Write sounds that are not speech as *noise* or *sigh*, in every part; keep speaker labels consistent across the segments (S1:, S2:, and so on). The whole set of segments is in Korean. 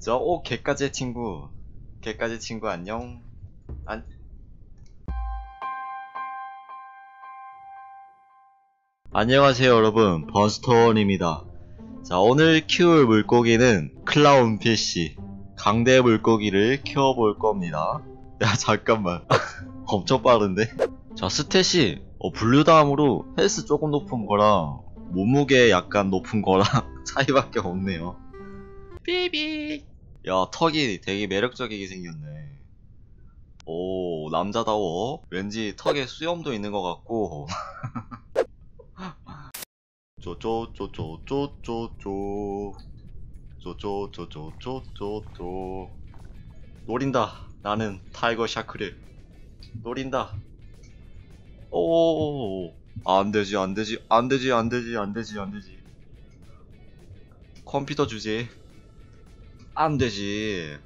S1: 저, 오, 개까지의 친구. 개까지 친구 안녕. 안, 안녕하세요 여러분. 번스톤입니다. 자 오늘 키울 물고기는 클라운 피쉬. 강대 물고기를 키워볼 겁니다. 야 잠깐만. *laughs* 엄청 빠른데? 자 스탯이 어, 분류다음으로 헬스 조금 높은 거랑 몸무게 약간 높은 거랑 *laughs* 차이밖에 없네요. 삐비 야 턱이 되게 매력적이게 생겼네 오 남자다워 왠지 턱에 수염도 있는 것 같고 쪼쪼쪼쪼쪼쪼쪼 쪼쪼쪼쪼쪼쪼 노린다 나는 타이거 샤크를 노린다 오 안되지 안되지 안되지 안되지 안되지 안되지 컴퓨터 주지 안 되지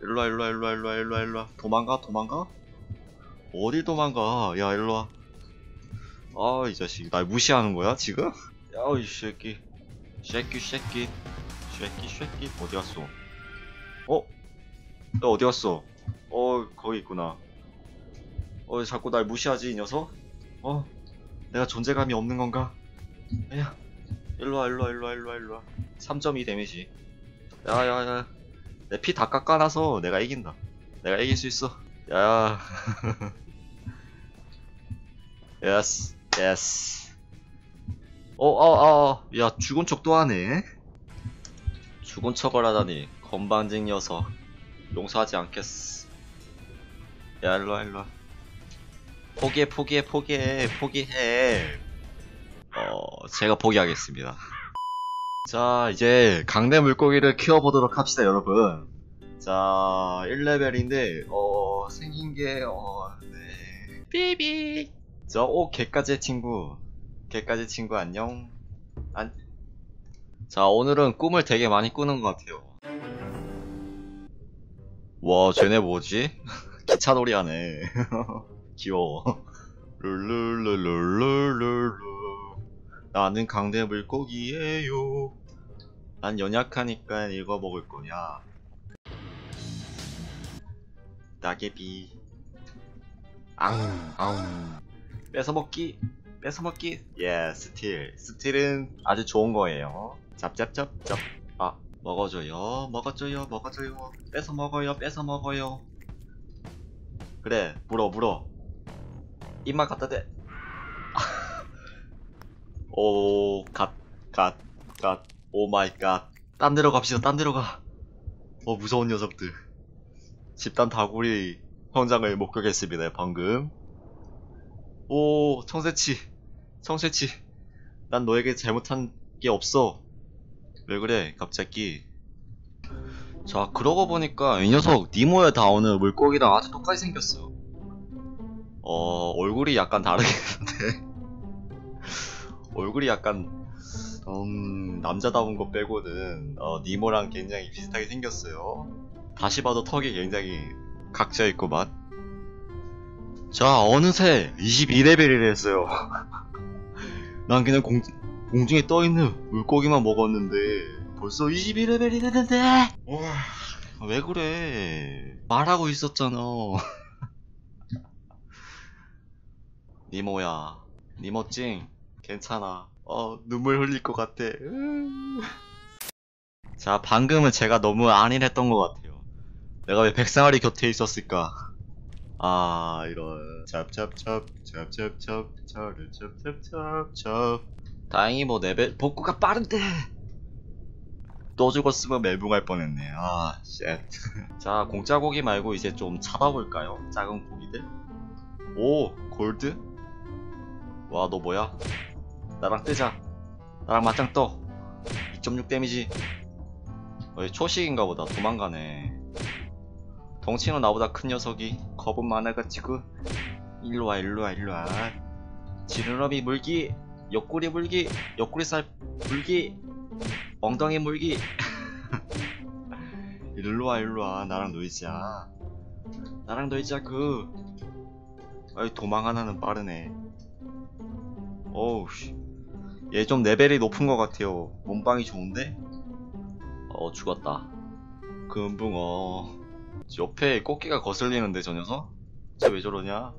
S1: 일로와 일로와 일로와 일로와 일로와 일로와 도망가 도망가 어딜 도망가 야 일로와 아 이 자식 날 무시하는 거야 지금? 야 이 새끼 새끼 새끼 새끼 새끼 어디 갔어? 어? 너 어디 갔어? 어 거기 있구나 어 자꾸 날 무시하지 이 녀석? 어? 내가 존재감이 없는 건가? 야 일로와 일로와 일로와 일로와 일로와 3.2 데미지 야 야 야 내 피 다 깎아놔서 내가 이긴다 내가 이길 수 있어 야 *laughs* 예스 예스 어, 어, 어, 야, 죽은 척도 하네? 죽은 척을 하다니, 건방진 녀석. 용서하지 않겠어. 야, 일로와, 일로와. 포기해, 포기해, 포기해, 포기해. 어, 제가 포기하겠습니다. 자, 이제 강대 물고기를 키워보도록 합시다, 여러분. 자, 1레벨인데, 어, 생긴 게, 어, 네. 삐비. 저, 오, 개까지의 친구. 개까지 친구 안녕. 안. 자, 오늘은 꿈을 되게 많이 꾸는 것 같아요. 와, 쟤네 뭐지? *laughs* 기차놀이 하네. *laughs* 귀여워. 룰루루루루루루. 나는 강대 물고기예요. 난 연약하니까 읽어 먹을 거야. 따개비. 앙, 앙. 뺏어 먹기. 뺏어먹기 예 스틸 스틸은 아주 좋은 거예요 짭짭짭짭 아 먹어줘요 먹어줘요 먹어줘요 뺏어 먹어요 뺏어 먹어요 그래 물어 물어 입만 갖다 대 오, 갓, 갓, 갓, 오 마이 갓. 딴 데로 갑시다, 딴 데로 가. 어, 무서운 녀석들. 집단 다구리 현장을 목격했습니다, 방금. 오, 청새치. 청새치. 난 너에게 잘못한 게 없어. 왜 그래, 갑자기. 자, 그러고 보니까 이 녀석 니모에 닿오는 물고기랑 아주 똑같이 생겼어. 어, 얼굴이 약간 다르겠는데. 얼굴이 약간, 음, 남자다운 거 빼고는, 어, 니모랑 굉장히 비슷하게 생겼어요. 다시 봐도 턱이 굉장히 각져있구만. 자, 어느새 22레벨이 됐어요. *laughs* 난 그냥 공, 공중에 떠있는 물고기만 먹었는데, 벌써 22레벨이 됐는데! 와, 왜 그래? 말하고 있었잖아. *laughs* 니모야. 니모찡. 괜찮아. 어, 눈물 흘릴 것 같아. 자, 방금은 제가 너무 안일했던 것 같아요. 내가 왜 백상아리 곁에 있었을까? 아 이런 찹찹찹 찹찹찹 찹찹찹찹찹 다행히 뭐 레벨 복구가 빠른데 또 죽었으면 멜붕할 뻔했네 아 쉣 자 공짜 고기 말고 이제 좀 찾아볼까요 작은 고기들 오 골드 와 너 뭐야 나랑 뜨자. 나랑 맞짱 떠 2.6 데미지. 어, 초식인가 보다. 도망가네. 덩치는 나보다 큰 녀석이 겁은 많아가지고. 일로와 일로와 일로와. 지느러미 물기 옆구리 물기 옆구리살 물기 엉덩이 물기. *laughs* 일로와 일로와. 나랑 놀자. 나랑 놀자 그. 아이 도망 하나는 빠르네. 어우 얘 좀 레벨이 높은 것 같아요 몸빵이 좋은데 어 죽었다 금붕어 옆에 꽃게가 거슬리는데 저 녀석? 쟤왜 저러냐?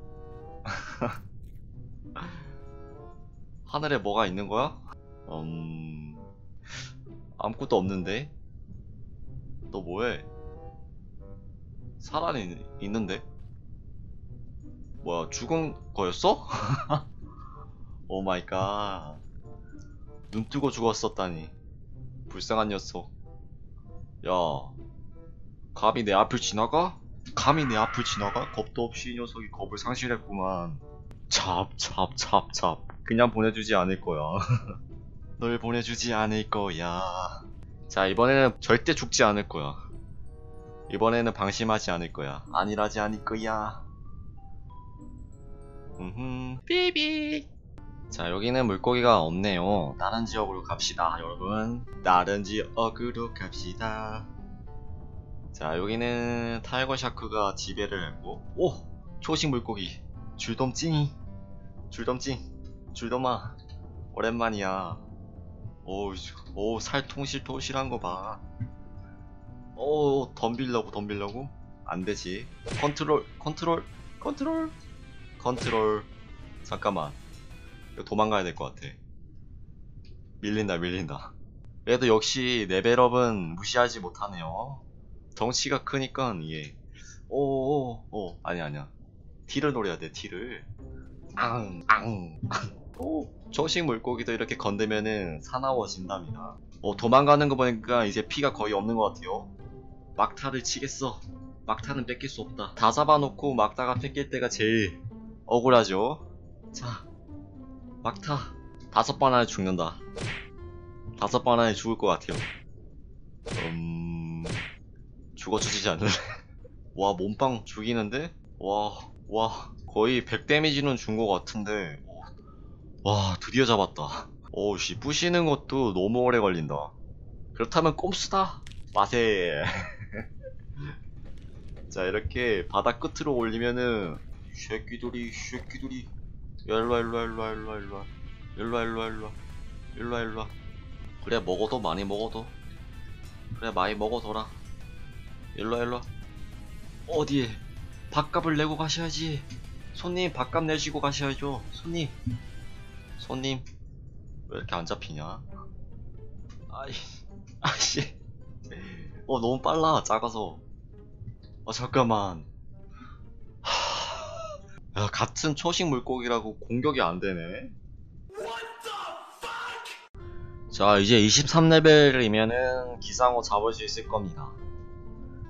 S1: *laughs* 하늘에 뭐가 있는 거야? 음... 아무것도 없는데? 너 뭐해? 사람이 있는데? 뭐야 죽은 거였어? *laughs* 오 마이 갓. 눈 뜨고 죽었었다니. 불쌍한 녀석. 야, 감히 내 앞을 지나가? 감히 내 앞을 지나가? 겁도 없이 이 녀석이 겁을 상실했구만. 찹. 그냥 보내주지 않을 거야. *laughs* 널 보내주지 않을 거야. 자, 이번에는 절대 죽지 않을 거야. 이번에는 방심하지 않을 거야. 안일하지 않을 거야. 음흠. 삐비. 자, 여기는 물고기가 없네요. 다른 지역으로 갑시다, 여러분. 다른 지역으로 갑시다. 자, 여기는 타이거 샤크가 지배를 했고, 오! 초식 물고기. 줄돔찡이. 줄돔찡. 줄돔아. 오랜만이야. 오, 오, 살 통실통실한 거 봐. 오, 덤빌려고, 덤빌려고? 안 되지. 컨트롤, 컨트롤, 컨트롤, 컨트롤. 잠깐만. 도망가야 될 것 같아. 밀린다, 밀린다. 그래도 역시 레벨업은 무시하지 못하네요. 덩치가 크니까 이게 오오오 오, 아니 아니야. 티를 노려야 돼, 티를. 앙, 앙, 앙. 오, 초식 물고기도 이렇게 건드면은 사나워진답니다. 어, 도망가는 거 보니까 이제 피가 거의 없는 것 같아요. 막타를 치겠어. 막타는 뺏길 수 없다. 다 잡아놓고 막타가 뺏길 때가 제일 억울하죠. 자, 막타 다섯 번 안에 죽는다. 다섯 번 안에 죽을 것 같아요. 음, 죽어주지 않을래. *laughs* 와, 몸빵 죽이는데? 와, 와, 거의 100 데미지는 준 것 같은데. 와, 드디어 잡았다. 오우씨, 부시는 것도 너무 오래 걸린다. 그렇다면 꼼수다! 맛에. *laughs* 자, 이렇게 바닥 끝으로 올리면은, 쉐끼들이, 쉐끼들이. 일로와, 일로와, 일로와, 일로와, 일로와. 일로와, 일로와, 일로와. 일로와, 일로와. 그래, 먹어도 많이 먹어도. 그래, 많이 먹어둬라. 일로와, 일로와. 어디에? 밥값을 내고 가셔야지. 손님, 밥값 내시고 가셔야죠. 손님. 손님 왜 이렇게 안 잡히냐? 아이 아씨 어 너무 빨라 작아서 아 잠깐만 하... 야 같은 초식 물고기라고 공격이 안 되네 자 이제 23레벨이면은 기상어 잡을 수 있을 겁니다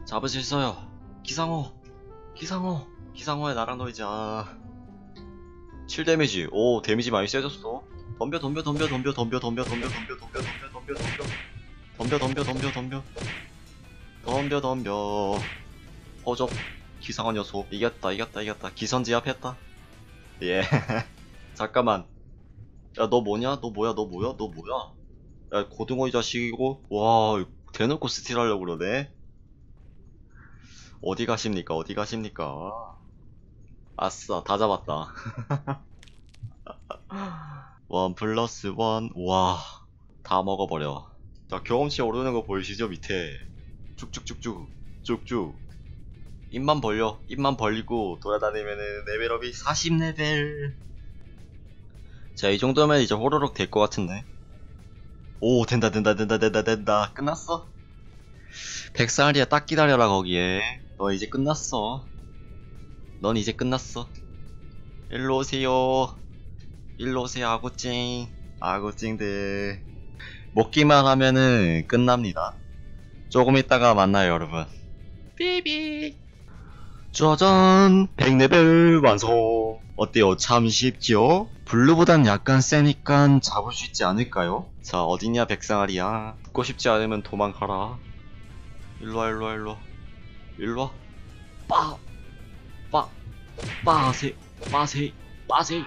S1: 잡을 수 있어요 기상어 기상어 기상어에 나랑 놀자 7 데미지. 오, 데미지 많이 세졌어. 덤벼, 덤벼, 덤벼, 덤벼, 덤벼, 덤벼, 덤벼, 덤벼, 덤벼, 덤벼, 덤벼, 덤벼, 덤벼, 덤벼, 덤벼, 덤벼, 덤벼, 덤벼. 허접. 기상한 녀석. 이겼다, 이겼다, 이겼다. 기선제압했다. 예. *laughs* 잠깐만. 야, 너 뭐냐? 너 뭐야? 너 뭐야? 너 뭐야? 야, 고등어 이 자식이고. 와, 대놓고 스틸 하려고 그러네. 어디 가십니까? 어디 가십니까? 아싸, 다 잡았다. *laughs* 원 플러스 원, 와, 다 먹어버려. 자, 경험치 오르는 거 보이시죠? 밑에. 쭉쭉쭉쭉, 쭉쭉. 입만 벌려, 입만 벌리고 돌아다니면은 레벨업이 40레벨. 자, 이 정도면 이제 호로록 될 것 같은데. 오, 된다, 된다, 된다, 된다, 된다. 끝났어? 백살이야, 딱 기다려라, 거기에. 너 이제 끝났어. 넌 이제 끝났어. 일로 오세요. 일로 오세요, 아구찡. 아구찡들. 먹기만 하면은 끝납니다. 조금 있다가 만나요, 여러분. 삐비. 짜잔! 100레벨 완성! 어때요? 참 쉽죠? 블루보단 약간 세니까 잡을 수 있지 않을까요? 자, 어디냐, 백상아리야. 죽고 싶지 않으면 도망가라. 일로와, 일로와, 일로와. 일로와. 빠! 빠, 빠세, 빠세, 빠세.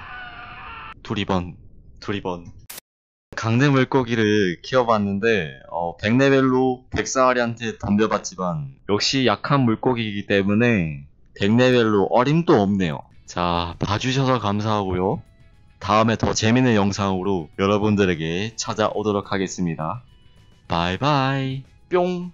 S1: 두리번, 두리번. 강대 물고기를 키워봤는데, 어, 100레벨로 백사아리한테 덤벼봤지만, 역시 약한 물고기이기 때문에, 100레벨로 어림도 없네요. 자, 봐주셔서 감사하고요. 다음에 더 재밌는 영상으로 여러분들에게 찾아오도록 하겠습니다. 바이바이, 뿅!